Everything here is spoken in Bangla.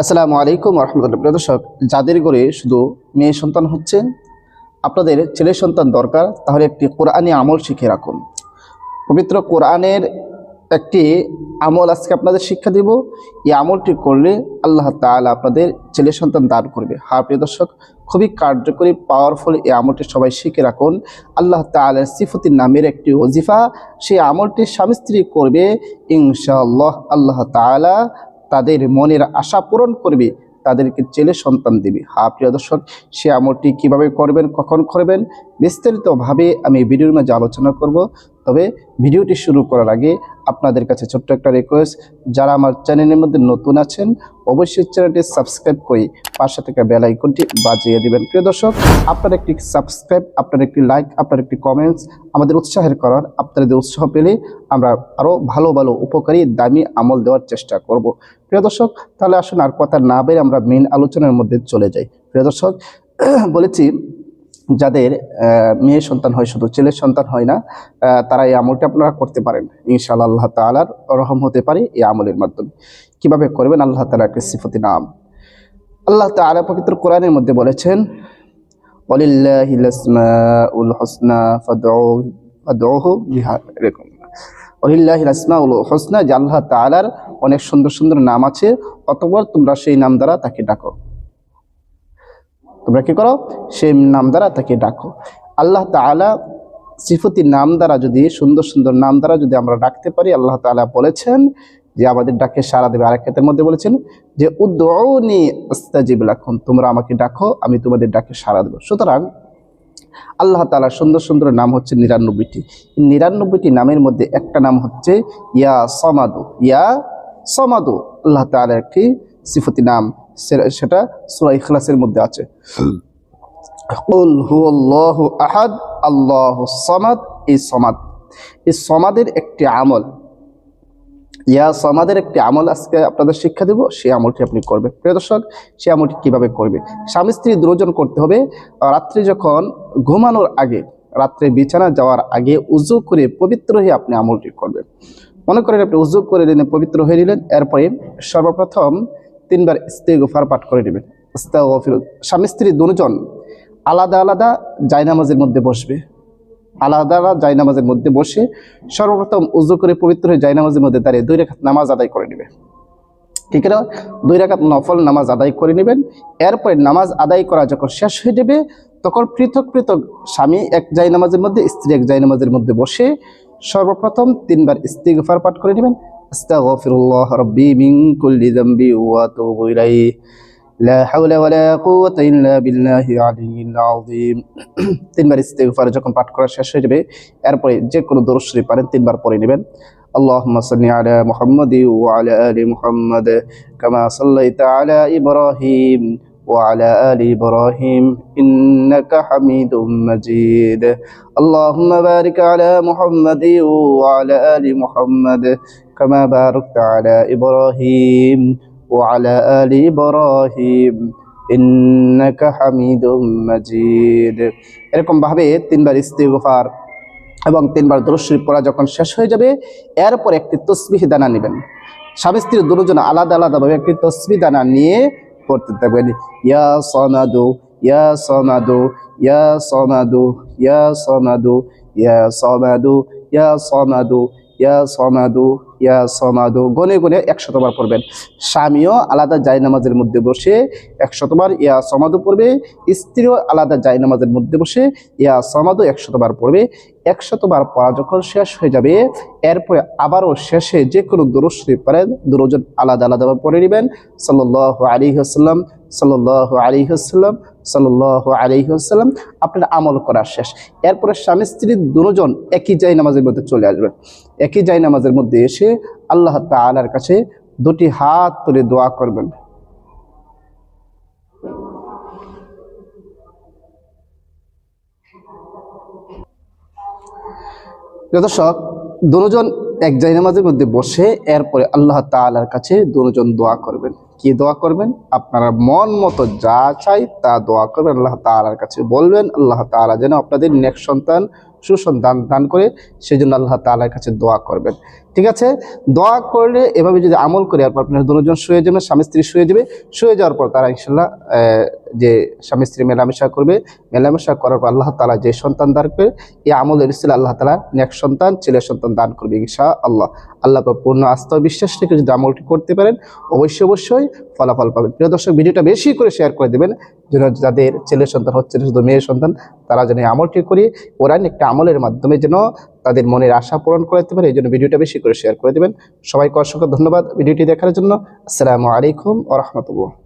আসসালামু আলাইকুম রহমতুল্লাহ। প্রিয় দর্শক, যাদের ঘরে শুধু মেয়ে সন্তান হচ্ছেন আপনাদের ছেলে সন্তান দরকার, তাহলে একটি কোরআনি আমল শিখে রাখুন। পবিত্র কোরআনের একটি আমল আজকে আপনাদের শিক্ষা দিব। এই আমলটি করলে আল্লাহ তাআলা আপনাদের ছেলে সন্তান দান করবে। হ্যাঁ প্রিয় দর্শক, খুবই কার্যকরী পাওয়ারফুল এই আমলটি সবাই শিখে রাখুন। আল্লাহ তাআলার সিফতি নামের একটি ওজিফা, সেই আমলটি স্বামী স্ত্রী করবে, ইনশাআল্লাহ আল্লাহ তাআলা তাদের মনের আশা পূরণ করবে, তাদেরকে ছেলে সন্তান দেবে। হা প্রিয় দর্শক, সে আমলটি কীভাবে করবেন, কখন করবেন বিস্তারিতভাবে আমি ভিডিওর মাঝে আলোচনা করব। তবে ভিডিওটি শুরু করার আগে আপনাদের কাছে ছোট্ট একটা রিকোয়েস্ট যারা আমার চ্যানেলের মধ্যে নতুন আছেন, অবশ্যই চ্যানেলটি সাবস্ক্রাইব করে পাশে থেকে বেল আইকনটি বাজিয়ে দিবেন। প্রিয় দর্শক, আপনার একটি সাবস্ক্রাইব আপনার একটি লাইক আপনার একটি কমেন্টস আমাদের উৎসাহের করার, আপনাদের উৎসাহ পেলে আমরা আরও ভালো ভালো, উপকারী, দামি আমল দেওয়ার চেষ্টা করব। প্রিয় দর্শক, তাহলে আসুন আর কথা না বের আমরা মেন আলোচনার মধ্যে চলে যাই। প্রিয় দর্শক, বলেছি যাদের মেয়ে সন্তান হয় শুধু, ছেলের সন্তান হয় না তারা এই আমলটা আপনারা করতে পারেন। ইনশাআল্লাহ আল্লাহ তালার রহম হতে পারে এই আমলের মাধ্যমে। কীভাবে করবেন? আল্লাহ তালা একটি সিফতি নাম। আল্লাহ তালা পবিত্র কোরআনের মধ্যে বলেছেন হোসনা ফাদউ- ফাদউহু বিহা এরকম। অলিল্লাহিল আসমাউল হোসনা আল্লাহ তাআলার অনেক সুন্দর সুন্দর নাম আছে, অতঃপর তোমরা সেই নাম দ্বারা তাকে ডাকো। তোমরা কি করো? সেই নাম দ্বারা তাকে ডাকো। আল্লাহ তাআলা সিফতি নাম দ্বারা যদি, সুন্দর সুন্দর নাম দ্বারা যদি আমরা ডাকতে পারি, আল্লাহ তাআলা বলেছেন যে আমাদের ডাকে সারা দেবে। আরেক ক্ষেত্রের মধ্যে বলেছেন যে উদ্দৌনি আস্তাজিব লাকুম, তোমরা আমাকে ডাকো, আমি তোমাদের ডাকে সারা দেবো। সুতরাং আল্লাহ তাআলার সুন্দর সুন্দর নাম হচ্ছে নিরানব্বইটি। নিরানব্বইটি নামের মধ্যে একটা নাম হচ্ছে ইয়া সমাদু। ইয়া সমাদু, আল্লাহ তাআলার একটি সিফতি নাম। সেটা সূরা ইখলাসের মধ্যে আছে। আহাদ আল্লাহুস সামাদ, এই সমাদ। এই সমাদের একটি আমল। ইয়া সমাদের একটি আমল আজকে আপনাদের শিক্ষা দেব, সেই আমলটি আপনি করবেন। প্রিয় দর্শক, সেই আমলটি কীভাবে করবে? স্বামী স্ত্রী দুজন করতে হবে। রাত্রি যখন ঘুমানোর আগে, রাত্রে বিছানা যাওয়ার আগে উজু করে পবিত্র হয়ে আপনি আমলটি করবেন। মনে করেন আপনি উজু করে নিলেন, পবিত্র হয়ে নিলেন, এরপরে সর্বপ্রথম তিনবার ইস্তেগফার পাঠ করে নেবেন। ইস্তেগফির স্বামী, স্ত্রী দুজন আলাদা আলাদা জায়নামাজের মধ্যে বসবে। আলাদা আলাদা জায়নামাজের মধ্যে বসে সর্বপ্রথম উজু করে পবিত্র হয়ে জায়নামাজের মধ্যে দাঁড়িয়ে দুই রেখাত নামাজ আদায় করে নেবে। ঠিক না দুই রাকাত নফল নামাজ আদায় করে নেবেন। এরপরে নামাজ আদায় করা যখন শেষ হয়ে যাবে, তখন পৃথক পৃথক স্বামী এক জায় নামাজের মধ্যে, স্ত্রী এক জায় নামাজের মধ্যে বসে সর্বপ্রথম তিনবার ইস্তিগফার পাঠ করে নেবেন। আস্তাগফিরুল্লাহ রাব্বি মিন কুল্লি যামবি ওয়া আতুবু ইলাইহি লা হাওলা ওয়ালা কুওয়াতা ইল্লা বিল্লাহি আলিয়্যিল আযীম তিনবার ইস্তিগফার যখন পাঠ করা শেষ হয়ে যাবে এরপরে যে কোনো দরুদ শরীফ পারেন তিনবার পড়ে নেবেন اللهم صل على محمد وعلى آل محمد كما صليت على إبراهيم وعلى آل إبراهيم إنك حميد مجيد اللهم بارك على محمد وعلى آل محمد كما باركت على إبراهيم وعلى آل إبراهيم إنك حميد مجيد এরকম ভাবে তিনবার ইস্তিগফার এবং তিনবার দরুদ শরীফ পড়া যখন শেষ হয়ে যাবে এরপর একটি তসবিহ দানা নেবেন স্বামী স্ত্রীর দুজন আলাদা আলাদাভাবে একটি তসবি দানা নিয়ে করতে থাকবেন ইয়া সনাদু ইয়া সনাদু ইয়া সনাদু ইয়া সনাদু ইয়া সনাদু ইয়া সনাদু। ইয়া সমাদু ইয়া সমাদু, গনে গনে একশতবার পড়বেন। স্বামীও আলাদা জায়নামাজের মধ্যে বসে একশতবার ইয়া সমাদু পড়বে, স্ত্রীও আলাদা জায়নামাজের মধ্যে বসে ইয়া সমাদু একশতবার পড়বে। একশতবার পড়া যখন শেষ হয়ে যাবে, এরপরে আবারও শেষে যে কোনো দরুদ শরীফ পারেন দুজন আলাদা আলাদাভাবে পড়ে নেবেন। সাল্লাহ আলী হাসাল্লাম সাল্লাহ আলী হাসাল্লাম সাল্লাহ আলী হাসাল্লাম আপনার আমল করা শেষ। এরপরে স্বামী স্ত্রী দুজন একই জায় নামাজের মধ্যে চলে আসবেন একই জায় নামাজের মধ্যে এসে আল্লাহ তাআলার কাছে দুটি হাত তুলে দোয়া করবেন। দর্শক, দুজন এক জায়নামাজের মধ্যে বসে, এরপরে আল্লাহ তাআলার কাছে দুজন দোয়া করবেন। কি দোয়া করবেন? আপনারা মন মতো যা চাই তা দোয়া করবেন। আল্লাহ তালার কাছে বলবেন। আল্লাহ তালা যেন আপনাদের নেক্সট সন্তান সুসন্তান দান করে সেই জন্য আল্লাহ তাআলার কাছে দোয়া করবেন। ঠিক আছে? দোয়া করলে এভাবে যদি আমল করে তারপর আপনার দুজন শুয়ে যাবে, স্বামী স্ত্রী শুয়ে যাবে, শুয়ে যাওয়ার পর তারা ইনশাল্লাহ যে স্বামী স্ত্রী মেলামেশা করবে, মেলামেশা করার পর আল্লাহ তালা যে সন্তান দান করবে, এই আমলের ইসলে আল্লাহ তালা নেক সন্তান ছেলের সন্তান দান করবে ইনশা আল্লাহ আল্লাহ পূর্ণ আস্থা বিশ্বাস রেখে যদি আমলটি করতে পারেন, অবশ্যই অবশ্যই ফলাফল পাবেন। প্রিয় দর্শক, ভিডিওটা বেশি করে শেয়ার করে দেবেন। যেন যাদের ছেলের সন্তান হচ্ছে না শুধু মেয়ের সন্তান, তারা যেন আমলটি করে কোরআন একটা আমলের মাধ্যমে যেন তাদের মনের আশা পূরণ করতে পারে। এই জন্য ভিডিওটা বেশি করে শেয়ার করে দেবেন। সবাইকে অসংখ্য ধন্যবাদ ভিডিওটি দেখার জন্য। আসসালামু আলাইকুম আ রহমতুল্লাহ।